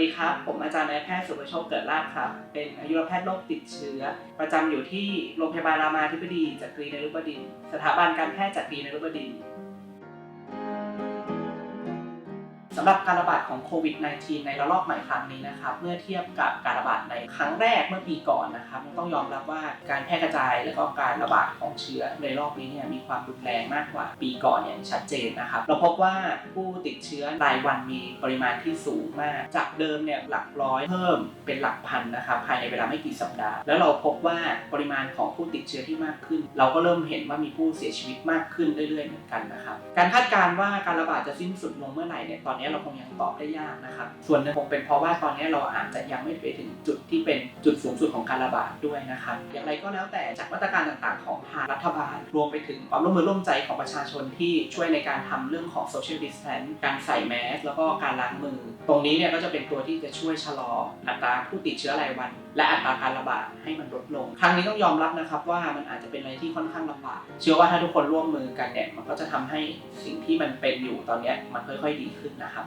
ดีครับ ผมอาจารย์นายแพทย์สุประโชคเกิดลาภครับ เป็นอายุรแพทย์โรคติดเชื้อ ประจำอยู่ที่โรงพยาบาลรามาธิบดีจักรีนฤบดินทร์สถาบันการแพทย์จักรีนฤบดิน สำหรับการระบาดของโควิด -19 ในระลอกใหม่ครั้งนี้นะครับ เมื่อเทียบกับการระบาดในครั้งแรกเมื่อปีก่อนนะครับต้องยอมรับว่าการแพร่กระจายและก็การระบาดของเชื้อในรอบนี้เนี่ยมีความรุนแรงมากกว่าปีก่อนอย่างชัดเจนนะครับ เราพบว่าผู้ติดเชื้อรายวันมีปริมาณที่สูงมาก จากเดิมเนี่ยหลักร้อยเพิ่มเป็นหลักพันนะครับภายในเวลาไม่กี่สัปดาห์ แล้วเราพบว่าปริมาณของผู้ติดเชื้อที่มากขึ้น เราก็เริ่มเห็นว่ามีผู้เสียชีวิตมากขึ้นเรื่อยๆเหมือนกันนะครับ การคาดการณ์ว่าการระบาดจะสิ้นสุดลงเมื่อไหร่เนี่ยตอนนี้เราคงยังตอบได้ยากนะครับส่วนหนึ่งคงเป็นเพราะว่าตอนนี้เราอาจจะยังไม่ไปถึงจุดที่เป็น การระบาดด้วยนะครับอย่างไรก็แล้วแต่จากมาตรการต่างๆ ของทางรัฐบาล รวมไปถึงความร่วมมือร่วมใจของประชาชนที่ช่วยในการทำเรื่องของ social distance การใส่แมสแล้วก็การล้างมือ ตรงนี้เนี่ยก็จะเป็นตัวที่จะช่วยชะลออัตราผู้ติดเชื้อรายวัน และอัตราการระบาดให้มันลดลง ครั้งนี้ต้องยอมรับนะครับว่ามันอาจจะเป็นอะไรที่ค่อนข้างลำบาก เชื่อว่าถ้าทุกคนร่วมมือกันเนี่ยมันก็จะทำให้สิ่งที่มันเป็นอยู่ตอนนี้มันค่อย ๆ ดีขึ้นนะครับ